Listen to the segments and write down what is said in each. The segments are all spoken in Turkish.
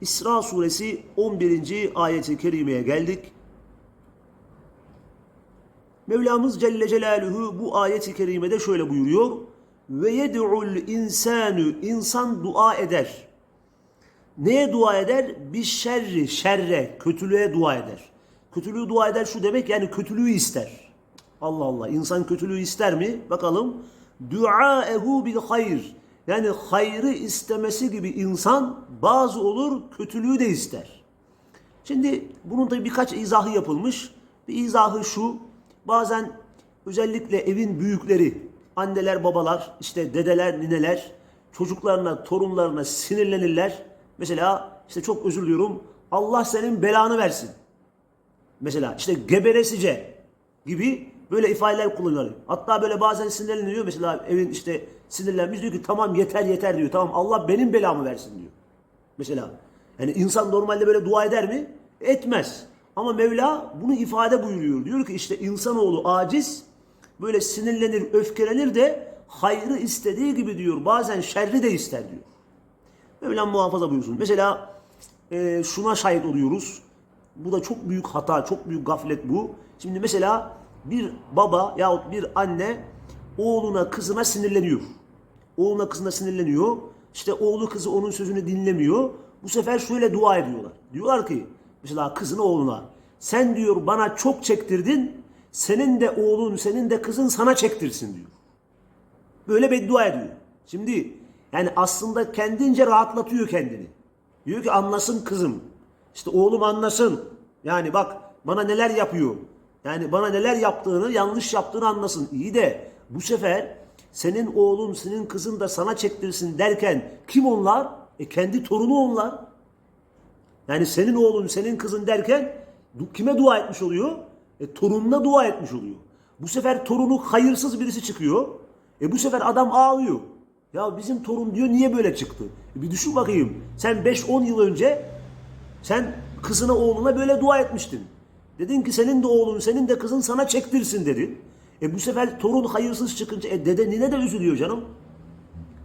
İsra suresi 11. ayeti kerimeye geldik. Mevlamız Celle Celaluhu bu ayeti kerimede şöyle buyuruyor. Ve yed'ul insanu insan dua eder. Neye dua eder? Bir şerri, şerre, kötülüğe dua eder. Kötülüğü dua eder şu demek yani kötülüğü ister. Allah Allah insan kötülüğü ister mi? Bakalım. Duaehu bil hayr. Yani hayrı istemesi gibi insan bazı olur kötülüğü de ister. Şimdi bunun da birkaç izahı yapılmış. Bir izahı şu. Bazen özellikle evin büyükleri, anneler, babalar, işte dedeler, nineler çocuklarına, torunlarına sinirlenirler. Mesela işte çok özür diliyorum. Allah senin belanı versin. Mesela işte geberesice gibi böyle ifadeler kullanıyorlar. Hatta böyle bazen sinirleniyor. Mesela evin işte sinirlenmiş diyor ki tamam yeter yeter diyor. Tamam Allah benim belamı versin diyor. Mesela yani insan normalde böyle dua eder mi? Etmez. Ama Mevla bunu ifade buyuruyor. Diyor ki işte insanoğlu aciz böyle sinirlenir, öfkelenir de hayrı istediği gibi diyor. Bazen şerri de ister diyor. Mevlam muhafaza buyursun. Mesela e, şuna şahit oluyoruz. Bu da çok büyük hata, çok büyük gaflet bu. Şimdi mesela bir baba yahut bir anne oğluna kızına sinirleniyor. Oğluna kızına sinirleniyor. İşte oğlu kızı onun sözünü dinlemiyor. Bu sefer şöyle dua ediyorlar. Diyorlar ki mesela kızına oğluna sen diyor bana çok çektirdin. Senin de oğlun, senin de kızın sana çektirsin diyor. Böyle beddua ediyor. Şimdi yani aslında kendince rahatlatıyor kendini. Diyor ki anlasın kızım. İşte oğlum anlasın. Yani bak bana neler yapıyor. Yani bana neler yaptığını, yanlış yaptığını anlasın. İyi de bu sefer senin oğlun, senin kızın da sana çektirsin derken kim onlar? E kendi torunu onlar. Yani senin oğlun, senin kızın derken kime dua etmiş oluyor? E torununa dua etmiş oluyor. Bu sefer torunu hayırsız birisi çıkıyor. E bu sefer adam ağlıyor. Ya bizim torun diyor niye böyle çıktı? E bir düşün bakayım. Sen 5-10 yıl önce sen kızına oğluna böyle dua etmiştin. Dedin ki senin de oğlun senin de kızın sana çektirsin dedin. E bu sefer torun hayırsız çıkınca e dede nine de üzülüyor canım.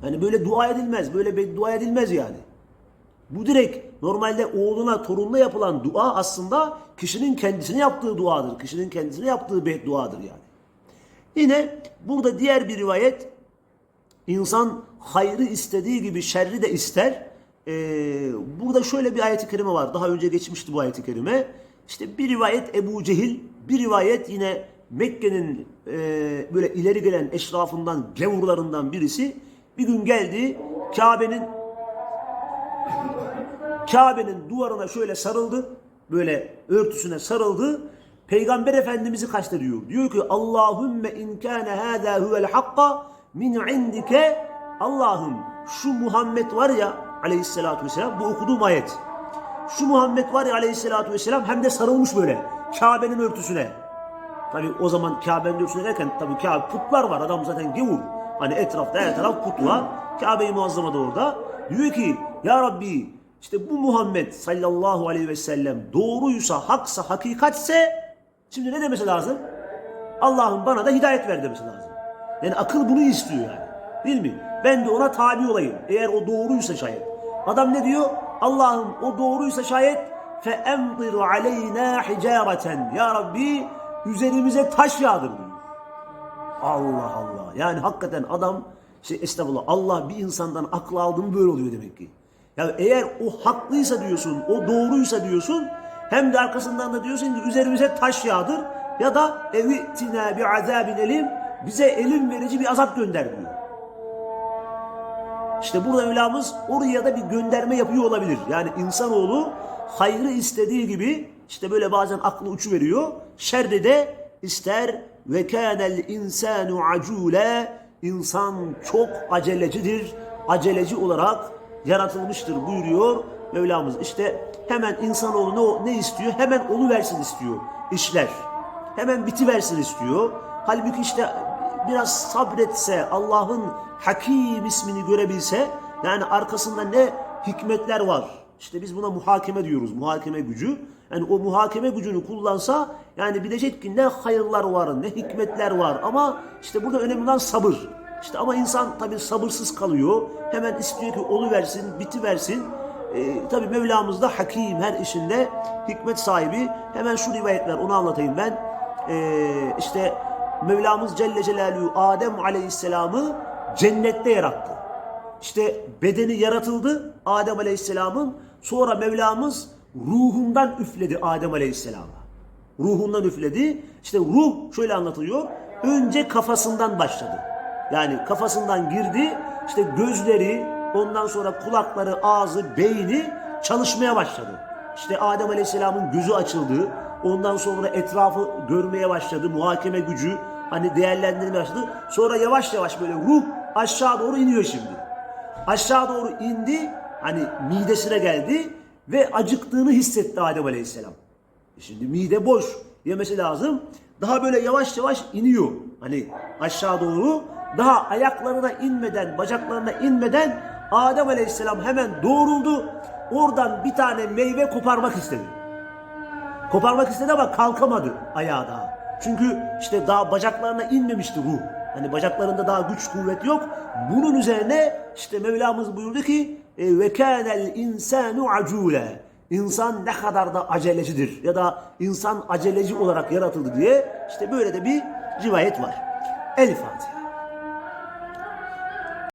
Hani böyle dua edilmez. Böyle beddua edilmez yani. Bu direkt normalde oğluna, torununa yapılan dua aslında kişinin kendisine yaptığı duadır. Kişinin kendisine yaptığı bedduadır yani. Yine burada diğer bir rivayet İnsan hayrı istediği gibi şerri de ister. Ee, burada şöyle bir ayet-i kerime var. Daha önce geçmişti bu ayet-i kerime. İşte bir rivayet Ebu Cehil, bir rivayet yine Mekke'nin e, böyle ileri gelen eşrafından, gevurlarından birisi bir gün geldi Kabe'nin Kabe'nin duvarına şöyle sarıldı. Böyle örtüsüne sarıldı. Peygamber Efendimiz'i kastediyor. Diyor ki Allahümme in kâne hâzâ huvel hakka min indike Allah'ım şu Muhammed var ya aleyhissalatü vesselam bu okuduğum ayet. Şu Muhammed var ya aleyhissalatü vesselam hem de sarılmış böyle Kabe'nin örtüsüne. Tabi o zaman Kabe'nin örtüsüne derken tabi Kabe putlar var adam zaten gevur. Hani etrafta her taraf put var. Kabe-i Muazzama da orada. Diyor ki ya Rabbi işte bu Muhammed sallallahu aleyhi ve sellem doğruysa, haksa, hakikatse şimdi ne demesi lazım? Allah'ım bana da hidayet ver demesi lazım. Yani akıl bunu istiyor yani. Değil mi? Ben de ona tabi olayım. Eğer o doğruysa şayet. Adam ne diyor? Allah'ım o doğruysa şayet fe emdir aleyna hicareten. Ya Rabbi üzerimize taş yağdır diyor. Allah Allah. Yani hakikaten adam şey estağfurullah Allah bir insandan aklı aldı mı böyle oluyor demek ki. Ya eğer o haklıysa diyorsun, o doğruysa diyorsun hem de arkasından da diyorsun ki üzerimize taş yağdır ya da evi tina bi azabin elim bize elim verici bir azap gönder diyor. İşte burada Mevlamız oraya da bir gönderme yapıyor olabilir. Yani insanoğlu hayrı istediği gibi işte böyle bazen aklı uçu veriyor. Şerde de ister ve kânel insanu acule insan çok acelecidir. Aceleci olarak yaratılmıştır buyuruyor Mevlamız işte hemen insanoğlu ne, ne istiyor? Hemen onu versin istiyor işler. Hemen biti versin istiyor. Halbuki işte biraz sabretse, Allah'ın Hakim ismini görebilse, yani arkasında ne hikmetler var. İşte biz buna muhakeme diyoruz, muhakeme gücü. Yani o muhakeme gücünü kullansa, yani bilecek ki ne hayırlar var, ne hikmetler var. Ama işte burada önemli olan sabır. İşte ama insan tabii sabırsız kalıyor. Hemen istiyor ki olu versin, biti versin. Ee, tabii Mevlamız da hakim her işinde hikmet sahibi. Hemen şu rivayetler onu anlatayım ben. Ee, işte Mevlamız Celle Celaluhu Adem Aleyhisselam'ı cennette yarattı. İşte bedeni yaratıldı Adem Aleyhisselam'ın. Sonra Mevlamız ruhundan üfledi Adem Aleyhisselam'a. Ruhundan üfledi. İşte ruh şöyle anlatılıyor. Önce kafasından başladı. Yani kafasından girdi. İşte gözleri, ondan sonra kulakları, ağzı, beyni çalışmaya başladı. İşte Adem Aleyhisselam'ın gözü açıldı. Ondan sonra etrafı görmeye başladı. Muhakeme gücü hani değerlendirmeye başladı. Sonra yavaş yavaş böyle ruh aşağı doğru iniyor şimdi. Aşağı doğru indi. Hani midesine geldi ve acıktığını hissetti Adem Aleyhisselam. E Şimdi mide boş. Yemesi lazım. Daha böyle yavaş yavaş iniyor. Hani aşağı doğru. Daha ayaklarına inmeden, bacaklarına inmeden Adem Aleyhisselam hemen doğruldu. Oradan bir tane meyve koparmak istedi. Koparmak istedi ama kalkamadı ayağa daha. Çünkü işte daha bacaklarına inmemişti ruh. Hani bacaklarında daha güç kuvvet yok. Bunun üzerine işte Mevlamız buyurdu ki e, ve kânel insanu acule. İnsan ne kadar da acelecidir ya da insan aceleci olarak yaratıldı diye işte böyle de bir rivayet var. El Fatiha.